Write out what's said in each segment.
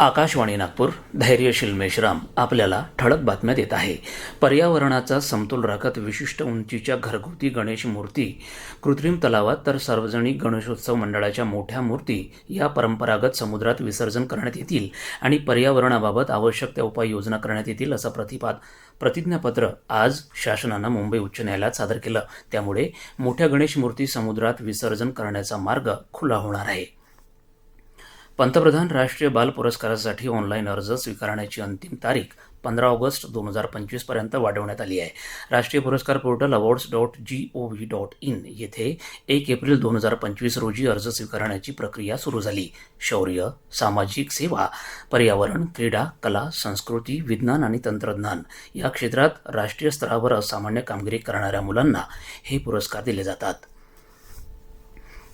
आकाशवाणी नागपूर धैर्यशील मेश्राम आपल्याला ठळक बातम्या देत आहे. पर्यावरणाचा समतोल राखत विशिष्ट उंचीच्या घरगुती गणेश मूर्ती कृत्रिम तलावात तर सार्वजनिक गणेशोत्सव मंडळाच्या मोठ्या मूर्ती या परंपरागत समुद्रात विसर्जन करण्यात येतील आणि पर्यावरणाबाबत आवश्यक त्या उपाययोजना करण्यात येतील असं प्रतिपाद प्रतिज्ञापत्र आज शासनानं मुंबई उच्च न्यायालयात सादर केलं. त्यामुळे मोठ्या गणेश मूर्ती समुद्रात विसर्जन करण्याचा मार्ग खुला होणार आहे. पंतप्रधान राष्ट्रीय बाल पुरस्कारासाठी ऑनलाईन अर्ज स्वीकारण्याची अंतिम तारीख पंधरा ऑगस्ट दोन हजार पंचवीसपर्यंत वाढवण्यात आली आहे. राष्ट्रीय पुरस्कार portal awards dot G O V dot in येथे एक एप्रिल दोन हजार पंचवीस रोजी अर्ज स्वीकारण्याची प्रक्रिया सुरू झाली. शौर्य सामाजिक सेवा पर्यावरण क्रीडा कला संस्कृती विज्ञान आणि तंत्रज्ञान या क्षेत्रात राष्ट्रीय स्तरावर असामान्य कामगिरी करणाऱ्या मुलांना हे पुरस्कार दिले जातात.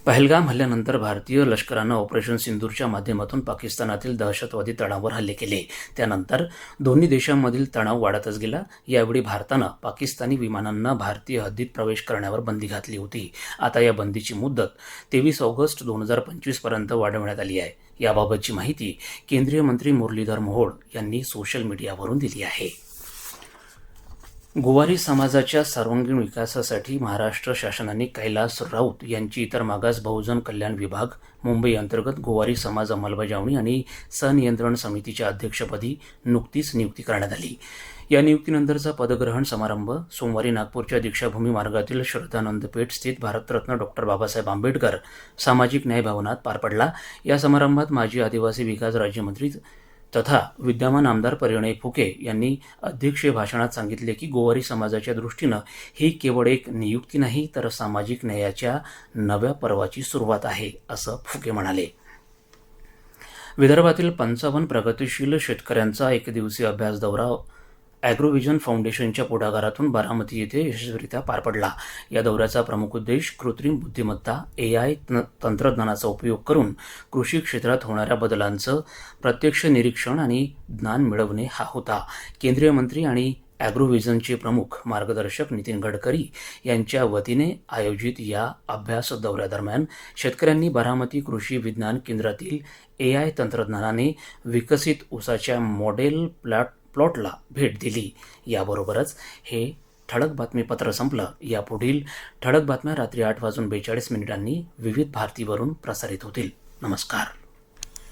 पहलगाम हल्ल्यानंतर भारतीय लष्करानं ऑपरेशन सिंदूरच्या माध्यमातून पाकिस्तानातील दहशतवादी तणावर हल्ले केले. त्यानंतर दोन्ही देशांमधील तणाव वाढतच गेला. यावेळी भारतानं पाकिस्तानी विमानांना भारतीय हद्दीत प्रवेश करण्यावर बंदी घातली होती. आता या बंदीची मुदत तेवीस ऑगस्ट दोन हजार पंचवीसपर्यंत वाढवण्यात आली आहे. याबाबतची माहिती केंद्रीय मंत्री मुरलीधर मोहोळ यांनी सोशल मीडियावरून दिली आहे. गोवारी समाजाच्या सर्वांगीण विकासासाठी महाराष्ट्र शासनाने कैलास राऊत यांची इतर मागास बहुजन कल्याण विभाग मुंबई अंतर्गत गोवारी समाज अंमलबजावणी आणि सनियंत्रण समितीच्या अध्यक्षपदी नुकतीच नियुक्ती करण्यात आली. या नियुक्तीनंतरचा पदग्रहण समारंभ सोमवारी नागपूरच्या दीक्षाभूमी मार्गातील श्रद्धानंद पेठ स्थित भारतरत्न डॉक्टर बाबासाहेब आंबेडकर सामाजिक न्याय भवनात पार पडला. या समारंभात माजी आदिवासी विकास राज्यमंत्री तथा विद्यमान आमदार परिणय फुके यांनी अध्यक्षीय भाषणात सांगितले की गोवारी समाजाच्या दृष्टीनं ही केवळ एक नियुक्ती नाही तर सामाजिक न्यायाच्या नव्या पर्वाची सुरुवात आहे असं फुके म्हणाले. विदर्भातील पंचावन्न प्रगतिशील शेतकऱ्यांचा एकदिवसीय अभ्यास दौरा ॲग्रोव्हिजन फाउंडेशनच्या पुढाकारातून बारामती येथे यशस्वीरित्या पार पडला. या दौऱ्याचा प्रमुख उद्देश कृत्रिम बुद्धिमत्ता ए आय तंत्रज्ञानाचा उपयोग करून कृषी क्षेत्रात होणाऱ्या बदलांचं प्रत्यक्ष निरीक्षण आणि ज्ञान मिळवणे हा होता. केंद्रीय मंत्री आणि ॲग्रोव्हिजनचे प्रमुख मार्गदर्शक नितीन गडकरी यांच्या वतीने आयोजित या अभ्यास दौऱ्यादरम्यान शेतकऱ्यांनी बारामती कृषी विज्ञान केंद्रातील ए आय तंत्रज्ञानाने विकसित ऊसाच्या मॉडेल प्लॅट प्लॉटला भेट दिली. याबरोबरच हे ठळक बातमीपत्र संपलं. यापुढील ठळक बातम्या रात्री आठ वाजून बेचाळीस मिनिटांनी विविध भारतीवरून प्रसारित होतील. नमस्कार.